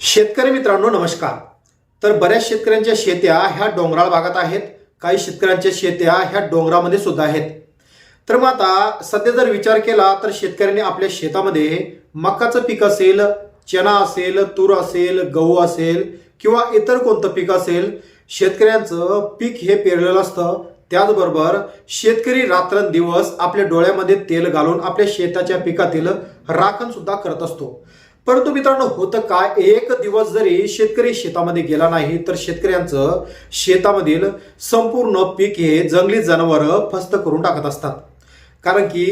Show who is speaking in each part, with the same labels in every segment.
Speaker 1: शेतकरी मित्रांनो नमस्कार. तर बऱ्याच शेतकऱ्यांच्या शेत्या ह्या डोंगराळ भागात आहेत. काही शेतकऱ्यांच्या शेत्या ह्या डोंगरामध्ये सुद्धा आहेत. तर मग आता सध्या जर विचार केला तर शेतकऱ्यांनी आपल्या शेतामध्ये मकाचं पीक असेल चना असेल तूर असेल गहू असेल किंवा इतर कोणतं पीक असेल शेतकऱ्यांचं पीक हे पेरलेलं असतं. त्याचबरोबर शेतकरी रात्रंदिवस आपल्या डोळ्यामध्ये तेल घालून आपल्या शेताच्या पिकातील राखण सुद्धा करत असतो. परंतु मित्रांनो होतं काय? एक दिवस जरी शेतकरी शेतामध्ये गेला नाही तर शेतकऱ्यांचं शेतामधील संपूर्ण पीक हे जंगली जनावरं फस्त करून टाकत असतात. कारण की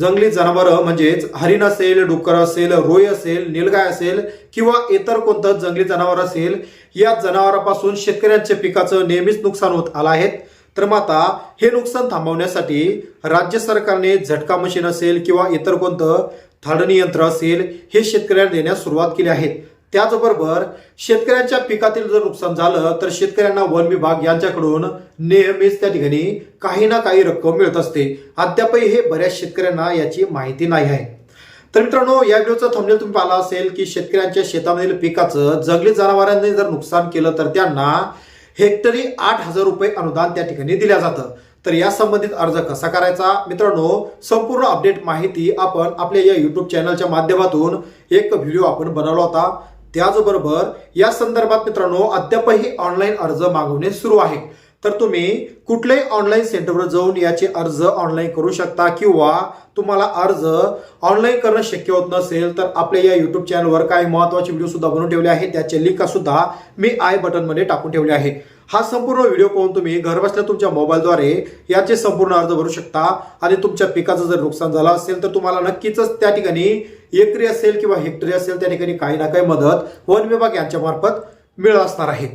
Speaker 1: जंगली जनावरं म्हणजेच हरिण असेल डुक्कर असेल रोय असेल निलगाय असेल किंवा इतर कोणतं जंगली जनावर असेल या जनावरांपासून शेतकऱ्यांच्या पिकाचं नेहमीच नुकसान होत आलं आहे. तर मग आता हे नुकसान थांबवण्यासाठी राज्य सरकारने झटका मशीन असेल किंवा इतर कोणतं थाडणी यंत्र असेल हे शेतकऱ्यांना देण्यास सुरुवात केली आहे. त्याचबरोबर शेतकऱ्यांच्या पिकातील जर नुकसान झालं तर शेतकऱ्यांना वन विभाग यांच्याकडून नेहमीच त्या ठिकाणी काही ना काही रक्कम मिळत असते. अद्यापही हे बऱ्याच शेतकऱ्यांना याची माहिती नाही आहे. तर मित्रांनो या व्हिडिओचा थंबनेल तुम्ही पाहिला असेल की शेतकऱ्यांच्या शेतामधील पिकाचं जंगली जनावरांनी जर नुकसान केलं तर त्यांना हेक्टरी आठ हजार रुपये अनुदान त्या ठिकाणी दिल्या जातं. तर या संबंधित अर्ज कसा करायचा? मित्रांनो संपूर्ण अपडेट माहिती आपण आपल्या या युट्यूब चॅनलच्या माध्यमातून एक व्हिडिओ आपण बनवला होता. त्याचबरोबर या संदर्भात मित्रांनो अद्यापही ऑनलाईन अर्ज मागवणे सुरू आहे. तर तुम्ही कुठल्याही ऑनलाईन सेंटरवर जाऊन याचे अर्ज ऑनलाईन करू शकता किंवा तुम्हाला अर्ज ऑनलाईन करणं शक्य होत नसेल तर आपल्या या युट्यूब चॅनलवर काही महत्त्वाचे व्हिडिओ सुद्धा बनवून ठेवले आहेत. त्याचे लिंक सुद्धा मी आय बटनमध्ये टाकून ठेवले आहे. हा संपूर्ण व्हिडिओ पाहून तुम्ही घरबसल्या तुमच्या मोबाईलद्वारे याचे संपूर्ण अर्ज भरू शकता आणि तुमच्या पिकाचं जर नुकसान झालं असेल तर तुम्हाला नक्कीच त्या ठिकाणी एकरी असेल किंवा हेक्टरी असेल त्या ठिकाणी काही ना काही मदत वन विभाग यांच्यामार्फत मिळत असणार आहे.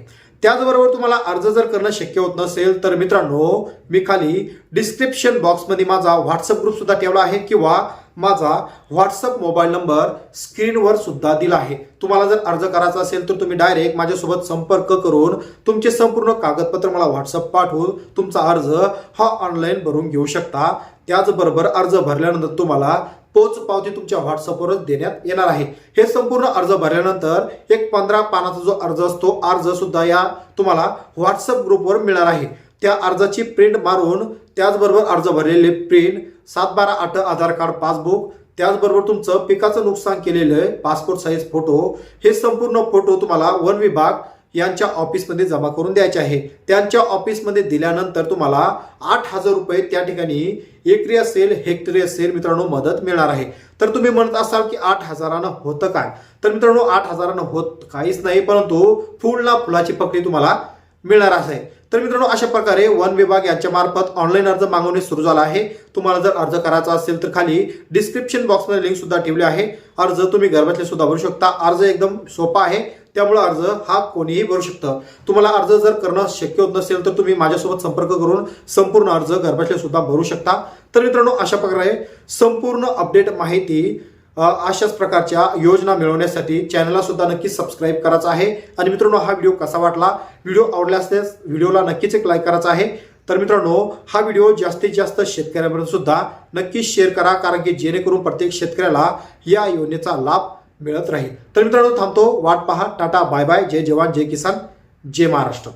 Speaker 1: त्याचबरोबर तुम्हाला अर्ज जर करणं शक्य होत नसेल तर मित्रांनो मी खाली डिस्क्रिप्शन बॉक्समध्ये माझा व्हॉट्सअप ग्रुप सुद्धा ठेवला आहे किंवा माझा व्हॉट्सअप मोबाईल नंबर स्क्रीनवर सुद्धा दिला आहे. तुम्हाला जर अर्ज करायचा असेल तर तुम्ही डायरेक्ट माझ्यासोबत संपर्क करून तुमचे संपूर्ण कागदपत्र मला व्हॉट्सअप पाठवून तुमचा अर्ज हा ऑनलाईन भरून घेऊ शकता. त्याचबरोबर अर्ज भरल्यानंतर तुम्हाला पोच पावती तुमच्या व्हॉट्सअपवरच देण्यात येणार आहे. हे संपूर्ण अर्ज भरल्यानंतर एक पंधरा पानाचा जो अर्ज असतो अर्ज सुद्धा या तुम्हाला व्हॉट्सअप ग्रुपवर मिळणार आहे. त्या अर्जाची प्रिंट मारून त्याचबरोबर अर्ज भरलेले प्रिंट सात बारा आठ आधार कार्ड पासबुक त्याचबरोबर तुमचं पिकाचं नुकसान केलेलं पासपोर्ट साईज फोटो हे संपूर्ण फोटो तुम्हाला वन विभाग यांच्या ऑफिसमध्ये जमा करून द्यायचे आहे. त्यांच्या ऑफिसमध्ये दिल्यानंतर तुम्हाला आठ हजार रुपये त्या ठिकाणी एकरी असेल हेक्टरी असेल मित्रांनो मदत मिळणार आहे. तर तुम्ही म्हणत असाल की आठ हजारानं होतं काय? तर मित्रांनो आठ हजारानं होत काहीच नाही परंतु फुलला फुलाची पकडी तुम्हाला मिळणार आहे. तर मित्रांनो अशा प्रकारे वन विभाग यांच्या मार्फत ऑनलाईन अर्ज मागवणे सुरू झाला आहे. तुम्हाला जर अर्ज करायचा असेल तर खाली डिस्क्रिप्शन बॉक्समध्ये लिंक सुद्धा ठेवली आहे. अर्ज तुम्ही घरबसल्या सुद्धा भरू शकता. अर्ज एकदम सोपा आहे. त्यामुळे अर्ज हा कोणीही भरू शकतं. तुम्हाला अर्ज जर करणं शक्य होत नसेल तर तुम्ही माझ्यासोबत संपर्क करून संपूर्ण अर्ज घरबसल्या सुद्धा भरू शकता. तर मित्रांनो अशा प्रकारे संपूर्ण अपडेट माहिती अशाच प्रकारच्या योजना मिळवण्यासाठी चॅनलला सुद्धा नक्की सबस्क्राईब करायचा आहे. आणि मित्रांनो हा व्हिडिओ कसा वाटला? व्हिडिओ आवडला असल्यास व्हिडिओला नक्कीच एक लाईक करायचा आहे. तर मित्रांनो हा व्हिडिओ जास्तीत जास्त शेतकऱ्यांपर्यंत सुद्धा नक्कीच शेअर करा कारण की जेणेकरून प्रत्येक शेतकऱ्याला या योजनेचा लाभ मिळत राहील. तर मित्रांनो थांबतो. वाट पहा. Tata bye bye. जय जवान जय किसान जय महाराष्ट्र.